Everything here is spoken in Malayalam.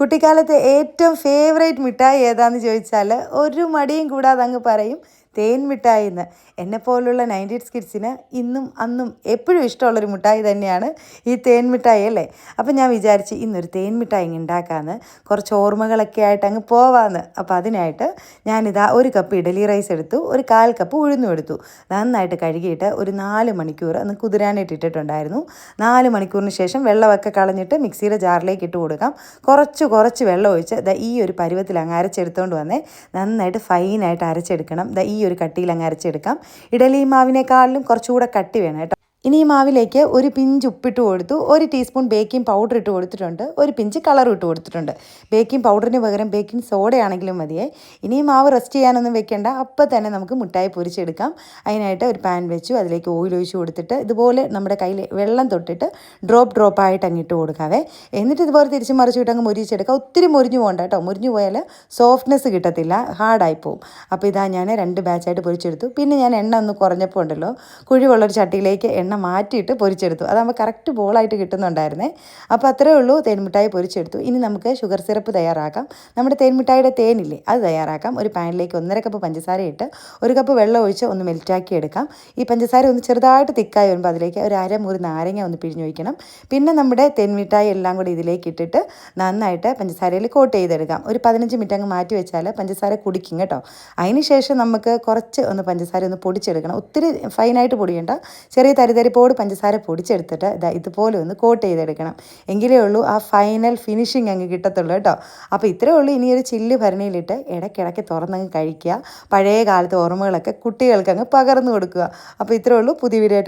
കുട്ടിക്കാലത്തെ ഏറ്റവും ഫേവറേറ്റ് മിഠായി ഏതാന്ന് ചോദിച്ചാൽ ഒരു മടിയും കൂടാതെ അങ്ങ് പറയും. തേൻ മിഠായി എന്ന്. എന്നെപ്പോലുള്ള നയന്റീസ് കിഡ്സിന് ഇന്നും അന്നും എപ്പോഴും ഇഷ്ടമുള്ളൊരു മിഠായി തന്നെയാണ് ഈ തേൻ മിഠായി അല്ലേ? അപ്പം ഞാൻ വിചാരിച്ച് ഇന്നൊരു തേൻ മിഠായി ഉണ്ടാക്കാമെന്ന് കുറച്ച് ഓർമ്മകളൊക്കെ ആയിട്ട് അങ്ങ് പോവാമെന്ന് അപ്പോൾ അതിനായിട്ട് ഞാനിതാ ഒരു കപ്പ് ഇഡലി റൈസ് എടുത്തു ഒരു കാൽ കപ്പ് ഉഴുന്നും എടുത്തു. നന്നായിട്ട് കഴുകിയിട്ട് ഒരു നാല് മണിക്കൂർ അന്ന് കുതിരാനായിട്ട് ഇട്ടിട്ടുണ്ടായിരുന്നു. നാല് മണിക്കൂറിന് ശേഷം വെള്ളമൊക്കെ കളഞ്ഞിട്ട് മിക്സിയുടെ ജാറിലേക്ക് ഇട്ട് കൊടുക്കാം. കുറച്ച് കുറച്ച് വെള്ളം ഒഴിച്ച് ദാ ഈ ഒരു പരുവത്തിൽ അങ്ങ് അരച്ചെടുത്തുകൊണ്ട് വന്നേ. നന്നായിട്ട് ഫൈനായിട്ട് അരച്ചെടുക്കണം. ദാ ഈ ഒരു കട്ടിയിൽ അങ്ങ് അരച്ചെടുക്കാം. ഇഡലി മാവിനേക്കാളിലും കുറച്ചുകൂടെ കട്ടി വേണം കേട്ടോ. ഇനി ഈ മാവിലേക്ക് ഒരു പിഞ്ച് ഉപ്പിട്ട് കൊടുത്തു ഒരു ടീസ്പൂൺ ബേക്കിംഗ് പൗഡർ ഇട്ട് കൊടുത്തിട്ടുണ്ട് ഒരു പിഞ്ച് കളർ ഇട്ട് കൊടുത്തിട്ടുണ്ട്. ബേക്കിംഗ് പൗഡറിന് പകരം ബേക്കിംഗ് സോഡയാണെങ്കിലും മതിയേ. ഇനി ഈ മാവ് റെസ്റ്റ് ചെയ്യാനൊന്നും വെക്കേണ്ട അപ്പോൾ തന്നെ നമുക്ക് മുട്ടായി പൊരിച്ചെടുക്കാം. അതിനായിട്ട് ഒരു പാൻ വെച്ചു അതിലേക്ക് ഓയിൽ ഒഴിച്ച് കൊടുത്തിട്ട് ഇതുപോലെ നമ്മുടെ കയ്യിൽ വെള്ളം തൊട്ടിട്ട് ഡ്രോപ്പ് ഡ്രോപ്പ് ആയിട്ട് അങ്ങ് കൊടുക്കാവേ. എന്നിട്ട് ഇതുപോലെ തിരിച്ച് മറിച്ചിട്ട് അങ്ങ് മുരിച്ചെടുക്കുക ഒത്തിരി മുരിഞ്ഞു പോകണ്ട കേട്ടോ. മുരിഞ്ഞു പോയാൽ സോഫ്റ്റ്നെസ് കിട്ടത്തില്ല ഹാർഡായി പോവും. അപ്പോൾ ഇതാ ഞാൻ രണ്ട് ബാച്ചായിട്ട് പൊരിച്ചെടുത്തു. പിന്നെ ഞാൻ എണ്ണ ഒന്ന് കുറഞ്ഞപ്പോൾ ഉണ്ടല്ലോ കുഴിവുള്ളൊരു ചട്ടിയിലേക്ക് എണ്ണ മാറ്റിയിട്ട് പൊരിച്ചെടുത്തു. അതാകുമ്പോൾ കറക്റ്റ് ബോളായിട്ട് കിട്ടുന്നുണ്ടായിരുന്നേ. അപ്പോൾ അത്രേ ഉള്ളൂ. തേൻമിഠായി പൊരിച്ചെടുത്തു. ഇനി നമുക്ക് ഷുഗർ സിറപ്പ് തയ്യാറാക്കാം. നമ്മുടെ തേൻമിഠായിയുടെ തേനില്ലേ അത് തയ്യാറാക്കാം. ഒരു പാനിലേക്ക് ഒന്നര കപ്പ് പഞ്ചസാര ഇട്ട് ഒരു കപ്പ് വെള്ളം ഒഴിച്ച് ഒന്ന് മെൽറ്റാക്കി എടുക്കാം. ഈ പഞ്ചസാര ഒന്ന് ചെറുതായിട്ട് തിക്കായി വരുമ്പോൾ അതിലേക്ക് ഒരു അരമുറി നാരങ്ങ ഒന്ന് പിഴിഞ്ഞു ഒഴിക്കണം. പിന്നെ നമ്മുടെ തേൻമിഠായി എല്ലാം കൂടി ഇതിലേക്ക് ഇട്ടിട്ട് നന്നായിട്ട് പഞ്ചസാരയിൽ കോട്ട് ചെയ്തെടുക്കാം. ഒരു പതിനഞ്ച് മിനിറ്റ് അങ്ങ് മാറ്റി വെച്ചാൽ പഞ്ചസാര കുടിക്കും കേട്ടോ. അതിന് ശേഷം നമുക്ക് കുറച്ച് ഒന്ന് പഞ്ചസാര ഒന്ന് പൊടിച്ചെടുക്കണം. ഒത്തിരി ഫൈനായിട്ട് പൊടിയണ്ട. ചെറിയ തരിതരിപ്പോട് പഞ്ചസാര പൊടിച്ചെടുത്തിട്ട് ഇതാ ഇതുപോലെ ഒന്ന് കോട്ട് ചെയ്തെടുക്കണം. എങ്കിലേ ഉള്ളൂ ആ ഫൈനൽ ഫിനിഷിങ് അങ്ങ് കിട്ടത്തുള്ളൂ കേട്ടോ. അപ്പോൾ ഇത്രേ ഉള്ളൂ. ഇനി ഒരു ചില്ല് ഭരണിയിലിട്ട് ഇടയ്ക്കിടയ്ക്ക് തുറന്നങ്ങ് കഴിക്കുക. പഴയ കാലത്തെ ഓർമ്മകളൊക്കെ കുട്ടികൾക്ക് അങ്ങ് പകർന്നു കൊടുക്കുക. അപ്പോൾ ഇത്രേ ഉള്ളൂ. പുതിയ വീഡിയോ